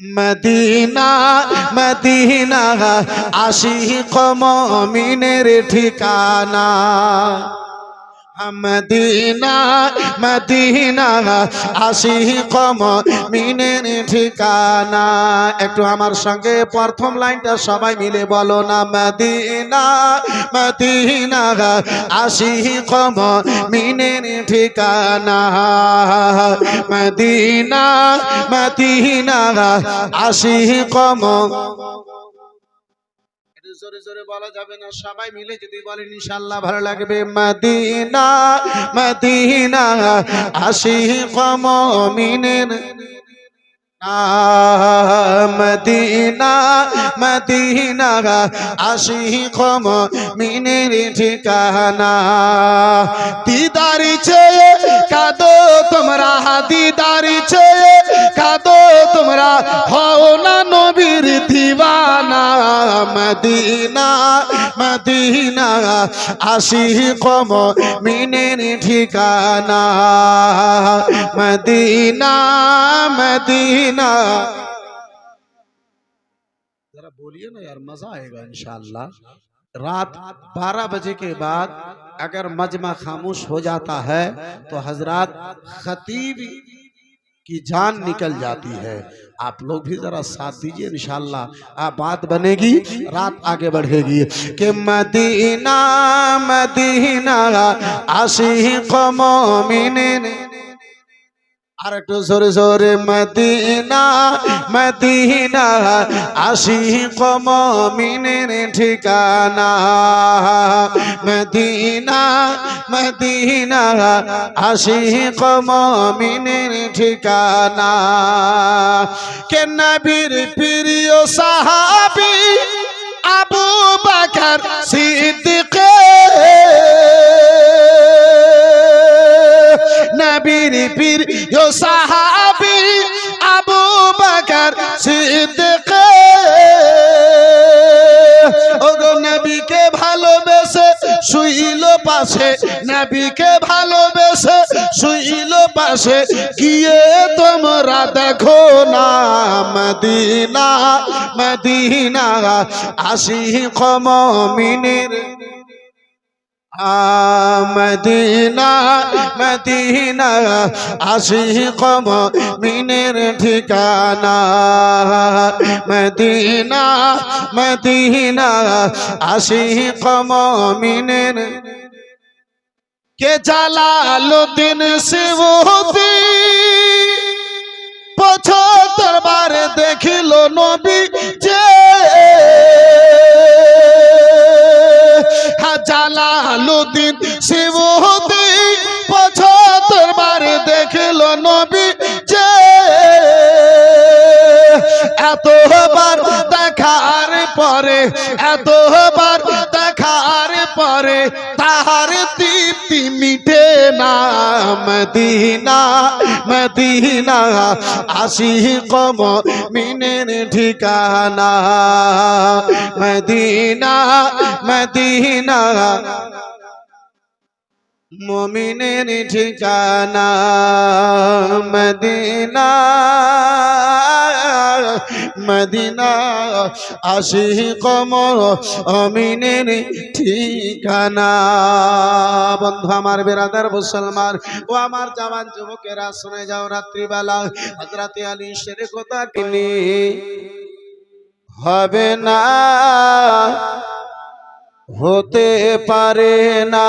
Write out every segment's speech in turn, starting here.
Medina Medina Ashiq মমিনের ঠিকানা। Medina Medina Ashiq মমিনের ঠিকানা। একটু আমার সঙ্গে প্রথম লাইনটা সবাই মিলে বলো না, মদিনা মদিনা আশিক মমিনের ঠিকানা। মদিনা মদিনা আশিক একটু জোরে জোরে বলা যাবে না, সবাই মিলে যদি বলেন ইনশাল্লাহ ভালো লাগবে। মদিনা মদিনা, আশিক মুমিনের মদিনা মদিনা, আশিক মুমিনের ঠিকানা। দিদারি চেয়ে কাদো তোমরা, দিদারি চেয়ে কাদো তোমরা। হও না নবীর দিবানা মদিনা মদিনা আশিক মুমিনের ঠিকানা মদিনা मदीना जरा बोलिए ना यार मजा आएगा इंशाल्लाह रात 12 बजे के बाद अगर मजमा खामोश हो जाता है तो हजरत खतीब की जान निकल जाती है। आप लोग भी जरा साथ दीजिए इंशाल्लाह। बात बनेगी रात आगे बढ़ेगी। कि मदीना मदीना आशिक मोमिन আর একটু জোরে মদিনা মদিনা, আশিক মমিনের ঠিকানা। মদিনা মদিনা, আশিক মমিনের ঠিকানা। কে নবীর প্রিয় সাহাবি? আবু বাকর সিদ্দিক পাশে নবীকে ভালোবেসে শুইল পাশে। গিয়ে তোমরা দেখো না মদিনা মদিনা। আশিক মুমিনের মদিনা মদিনা। আশিক মিনের ঠিকানা। Medina Medina. আশিক মিনের। কে জালালুদ্দিন শিবহতি পঁচাত্তর বার দেখিল নবী যে জালালুদ্দিন শিবহতি পঁচাত্তর বার দেখিল নবী যে এতবার দেখার পরে দেখার পরে তাহার তৃপ্তি মিটে না মদিনা মদিনা। আশিক মিনের ঠিকানা, মদিনা মদিনা। মমিনের ঠিকানা, মদিনা। মদিনা আশিক অমিনের ঠিকানা। বন্ধু আমার বেরাদার মুসলমান, ও আমার জওয়ান যুবকেরা, শুনে যাও রাত্রিবেলা। হজরতে আলী শের কথা কিনি হবে না, হতে পারে না।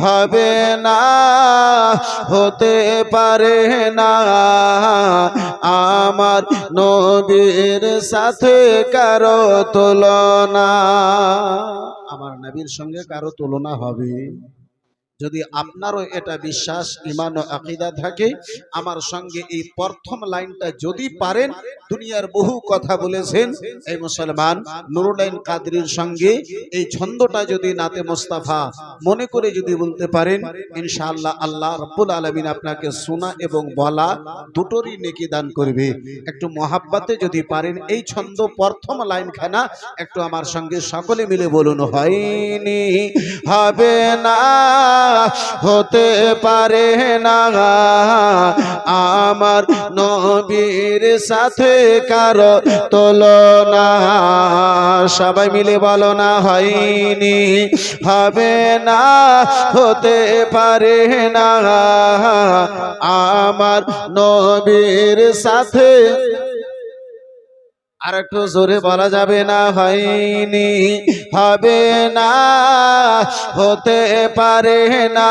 হবে না, হতে পারে না। আমার নবীর সাথে কারও তুলনা। আমার নবীর সঙ্গে কারও তুলনা হবে। যদি আপনারও এটা বিশ্বাস ইমান ও আকিদা থাকে, আমার সঙ্গে এই প্রথম লাইনটা যদি পারেন, দুনিয়ার বহু কথা বলেছেন। এই মুসলমান নুরুলাইন কাদরির সঙ্গে এই ছন্দটা যদি নাতে মোস্তাফা মনে করে যদি বলতে পারেন, ইনশাআল্লাহ আল্লাহ রব্বুল আলমিন আপনাকে শোনা এবং বলা দুটোরই নেকি দান করবে। একটু মহাব্বাতে যদি পারেন, এই ছন্দ প্রথম লাইনখানা একটু আমার সঙ্গে সকলে মিলে বলুন, হয়নি, হবে না। হতে পারে না। আমার নবীর সাথে কারও তুলনা। সবাই মিলে বলো না, হয়নি। হবে না, হতে পারে না। আমার নবীর সাথে আর একটু জোরে বলা যাবে না, হয়নি, হবে না, হতে পারে না।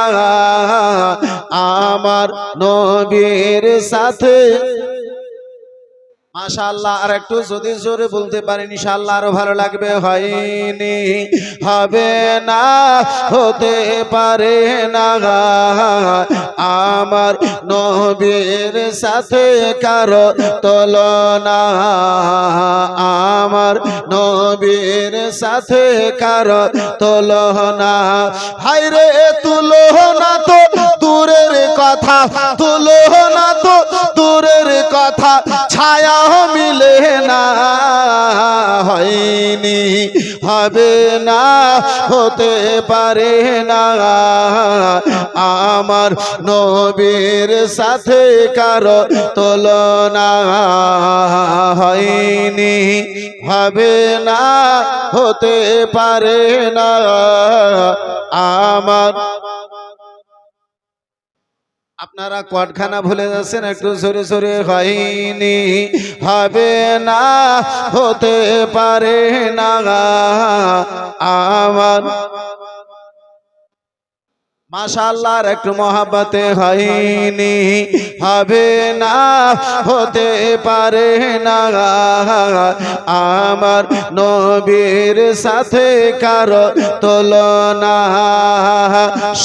আমার নবীর সাথে মাশাআল্লাহ, আর একটু যদি জোরে বলতে পারেন, ইনশাআল্লাহ আরও ভালো লাগবে। হয়নি, হবে না, হতে পারে না। আমার নবীর সাথে কারও তুলনা, আমার নবীর সাথে কারও তুলনা। হাইরে তুলনা তো দূরের কথা, তুলনা তো দূরের কথা। ছায়া মিলে না হয়নি, হবে না, হতে পারে না। আমার নবীর সাথে কারও তুলনা হয়নি, হবে না, হতে পারে না। আমার আপনারা কটখানা ভুলে যাচ্ছেন একটু সরে সরে হয়নি। হবে না হতে পারে না। আমার মাশাল্লাহর একটু মহাব্বতে হয়নি। হবে না, হতে পারে না। আমার নবীর সাথে কারও তুলনা।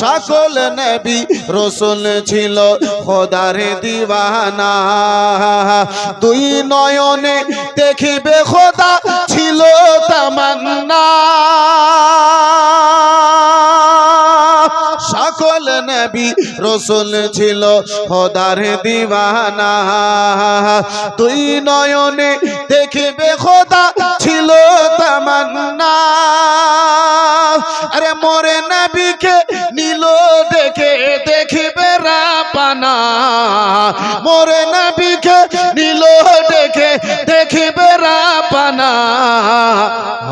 সকল নবী রসুল ছিল খোদার দিওয়ানা। দুই নয়নে দেখিবে খোদা ছিল তামান্না। নবী রসুল ছিল খোদার দিওয়ানা। তুই নয়নে দেখিবে খোদা ছিল তামান্না। আরে মোরে নবীকে নীল দেখে দেখিবে রাপানা।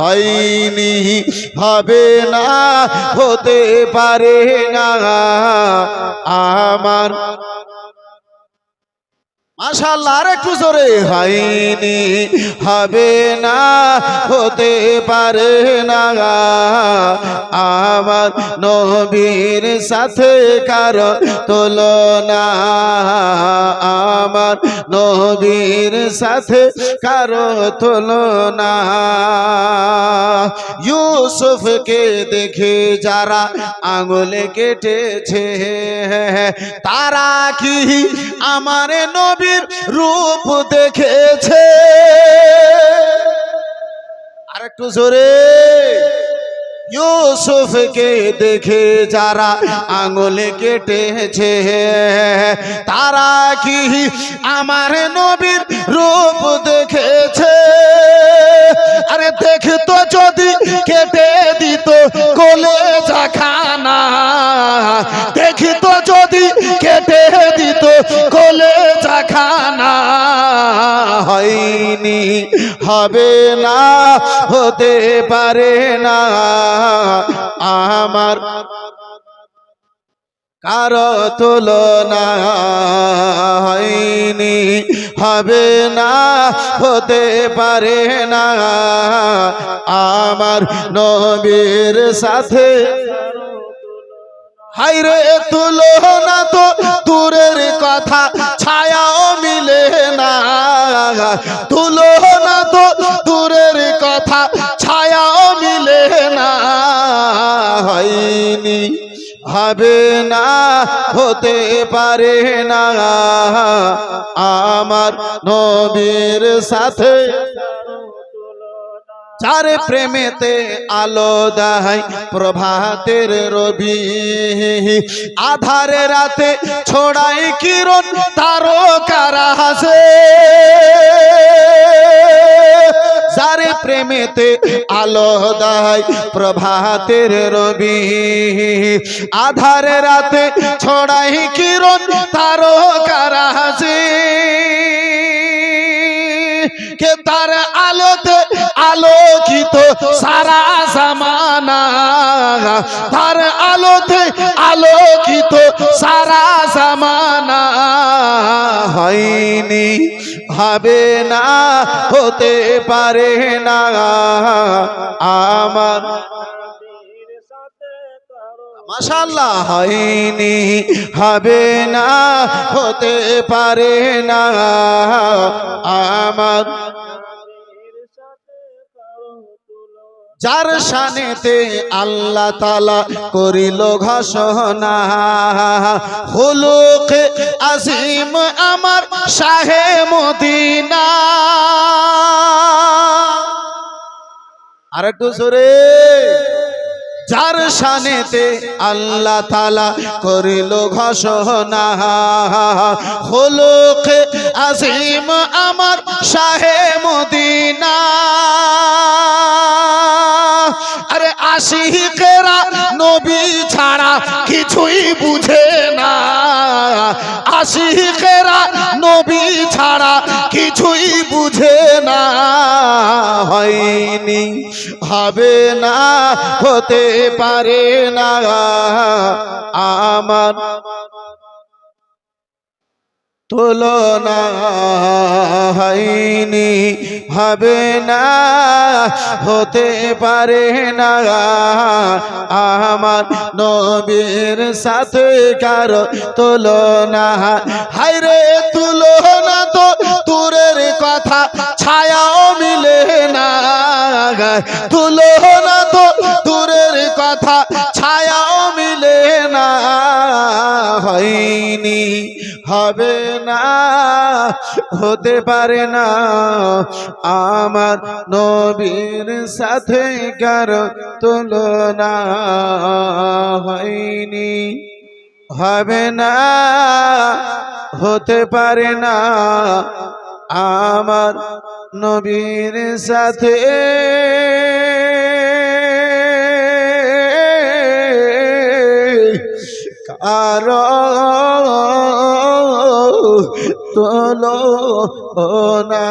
হয়নি হবে না হতে পারে না। আমার মাশাল্লাহ আর একটু জোরে, হয়নি, হবে না, হতে পারে না। আমার নবীর সাথে কারও তুলনা, আমার নবীর সাথে কারও তুলনা। ইউসুফকে দেখে যারা আঙুলে কেটেছে, তারা কি আমার নবীর রূপ দেখেছে। আর একটু জোরে। ইউসুফকে দেখে যারা আঙুলে কেটেছে, তারা কি আমার নবীর রূপ হয়নি, হবে না, হতে পারে না। আমার কারও তুলনা হয়নি, হবে না, হতে পারে না। আমার নবীর সাথে হাইরে তুলনা তো দূরের কথা না তুলনা তো দূরের কথা ছায়াও মিলে না, হয়নি, হবে না, হতে পারে না। আমার নবীর সাথে চার প্রেমেতে আলো দাহাই প্রভাতের রবি, আধারে রাতে ছড়াই কিরণ তারকারা হাসে। প্রেমেতে আলো দাহাই প্রভাতের রবি। আধারে রাতে ছড়াই কিরণ তারকারা হাসে কে তার আলোতে আলোকিত সারা জামানা? তার আলোতে আলোকিত সারা জামানা হয়নি, হবে না, হতে পারে না। আমার হয়নি, হবে না, হতে পারে না। আমার যার শানেতে আল্লাহ তালা করিল ঘোষণা, হলুক আজিম আমার শাহে মদিনা। আরেকটু সরে। যার শানেতে আল্লাহ তালা করিল ঘোষণা হলুক আজিম আমার শাহে মদিনা। আরে আশিকেরা নবী ছাড়া কিছুই বুঝে না। আশিকেরা নবী ছাড়া কিছুই বুঝে না, হয়নি, হবে না, হতে পারে না, আমার তুলনা হয়নি, হবে না, হতে পারে না, আমার নবীর সাথে কারও তুলনা হাইরে তুলনা দূরের কথা, ছায়াও মিলে না তুলনা তো দূরের কথা, ছায়াও মিলে না হয়নি, হবে না, হতে পারে না। আমার নবীর সাথে কার তুলনা হয়নি, হবে না হতে পারে না আমার নবীর সাথে। কারও তোলো না